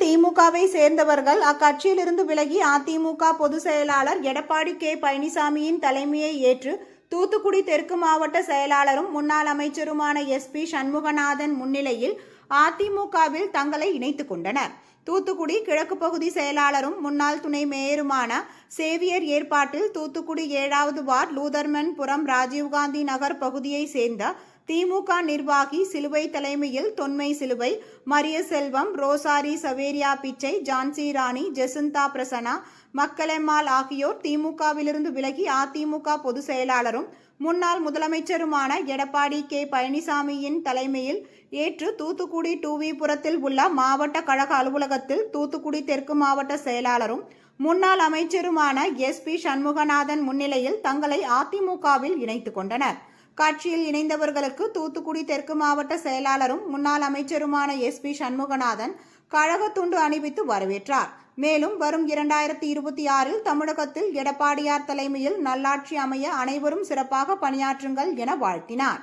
சேர்ந்தவர்கள் அக்கட்சியிலிருந்து விலகி அதிமுக பொதுச் செயலாளர் எடப்பாடி கே. பழனிசாமியின் தலைமையை ஏற்று தூத்துக்குடி தெற்கு மாவட்ட செயலாளரும் முன்னாள் அமைச்சருமான எஸ். பி. சண்முகநாதன் முன்னிலையில் அதிமுகவில் தங்களை இணைத்துக் கொண்டனர். தூத்துக்குடி கிழக்கு பகுதி செயலாளரும் முன்னாள் துணை மேயருமான சேவியர் ஏற்பாட்டில் தூத்துக்குடி ஏழாவது வார்டு லூதர்மன் புறம் ராஜீவ்காந்தி நகர் பகுதியை சேர்ந்த திமுக நிர்வாகி சிலுவை தலைமையில் தொன்மை சிலுவை மரிய செல்வம் ரோசாரி சவேரியா பிச்சை ஜான்சி ராணி ஜெசந்தா பிரசனா மக்களெம்மாள் ஆகியோர் திமுகவிலிருந்து விலகி அதிமுக பொதுச் செயலாளரும் முன்னாள் முதலமைச்சருமான எடப்பாடி கே. பழனிசாமியின் தலைமையில் ஏற்று தூத்துக்குடி டூவிபுரத்தில் உள்ள மாவட்ட கழக அலுவலகத்தில் தூத்துக்குடி தெற்கு மாவட்ட செயலாளரும் முன்னாள் அமைச்சருமான எஸ் பி சண்முகநாதன் முன்னிலையில் தங்களை அதிமுகவில் இணைத்துக் கொண்டனர். கட்சியில் இணைந்தவர்களுக்கு தூத்துக்குடி தெற்கு மாவட்ட செயலாளரும் முன்னாள் அமைச்சருமான எஸ் பி சண்முகநாதன் கழக துண்டு அணிவித்து வரவேற்றார். மேலும் வரும் இரண்டாயிரத்தி இருபத்தி ஆறில் தமிழகத்தில் எடப்பாடியார் தலைமையில் நல்லாட்சி அமைய அனைவரும் சிறப்பாக பணியாற்றுங்கள் என வாழ்த்தினார்.